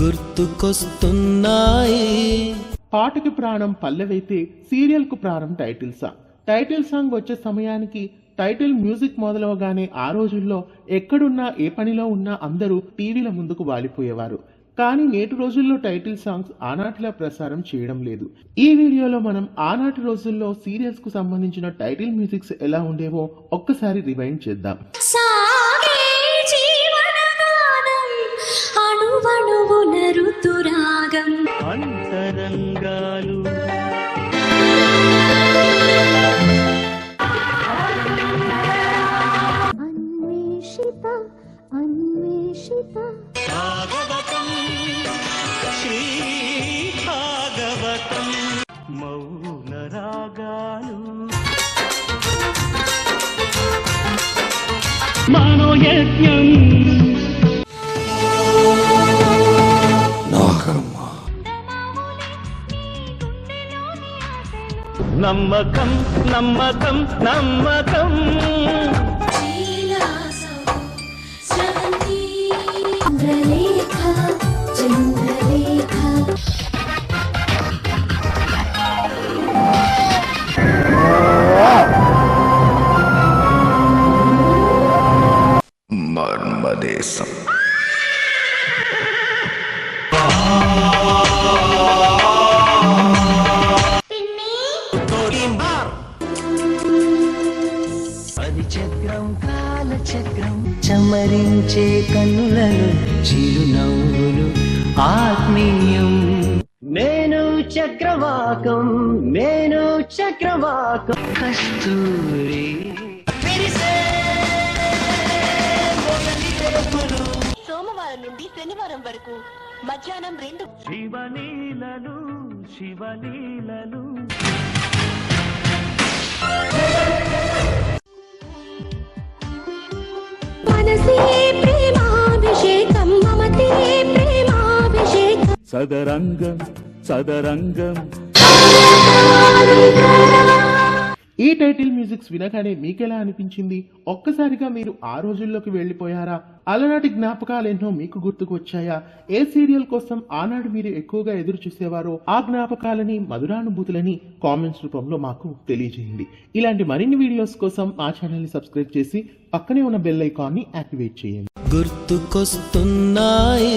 గుర్తుకొస్తున్నాయి. పాటకి ప్రాణం పల్లెవైతే సీరియల్కు ప్రాణం టైటిల్ సాంగ్. టైటిల్ సాంగ్ వచ్చే సమయానికి టైటిల్ మ్యూజిక్ మొదలవగానే ఆ రోజుల్లో ఎక్కడున్నా ఏ పనిలో ఉన్నా అందరూ టీవీల ముందుకు వాలిపోయేవారు. కానీ నేటి రోజుల్లో టైటిల్ సాంగ్స్ ఆనాటిలా ప్రసారం చేయడం లేదు. ఈ వీడియోలో మనం ఆనాటి రోజుల్లో సీరియల్స్కు సంబంధించిన టైటిల్ మ్యూజిక్స్ ఎలా ఉండేవో ఒక్కసారి రివైండ్ చేద్దాం. అణువణువున ఋతురాగం అంతరంగాలు. అన్వేషిత అన్వేషిత. భాగవతం శ్రీ భాగవతం మౌన రాగాలు. మనోయజ్ఞం నమ్మకం నమ్మకం నమ్మకం. చంద్రలేఖ మర్మదేశం పరిచక్రం కాలచక్రం చమరించే కన్నులలో చిరునవ్వులు ఆత్మీయం. నేను చక్రవాకం నేను చక్రవాకం. కస్తూరి. సోమవారం నుండి శనివారం వరకు మధ్యాహ్నం రెండు శివలీలలు శివలీలలు. సదరంగం సదరంగం. ఈ టైటిల్ మ్యూజిక్స్ వినగానే మీకెలా అనిపించింది? ఒక్కసారిగా మీరు ఆ రోజుల్లోకి వెళ్ళిపోయారా? అలనాటి జ్ఞాపకాలు ఎన్నో మీకు గుర్తుకు వచ్చాయా ఏ సీరియల్ కోసం ఆనాడు మీరు ఎక్కువగా ఎదురు చూసేవారో ఆ జ్ఞాపకాలని మధురానుభూతులని కామెంట్స్ రూపంలో మాకు తెలియజేయండి. ఇలాంటి మరిన్ని వీడియోస్ కోసం మా ఛానల్ని సబ్స్క్రైబ్ చేసి పక్కనే ఉన్న బెల్ ఐకాన్ని యాక్టివేట్ చేయండి. గుర్తుకొస్తున్నాయి.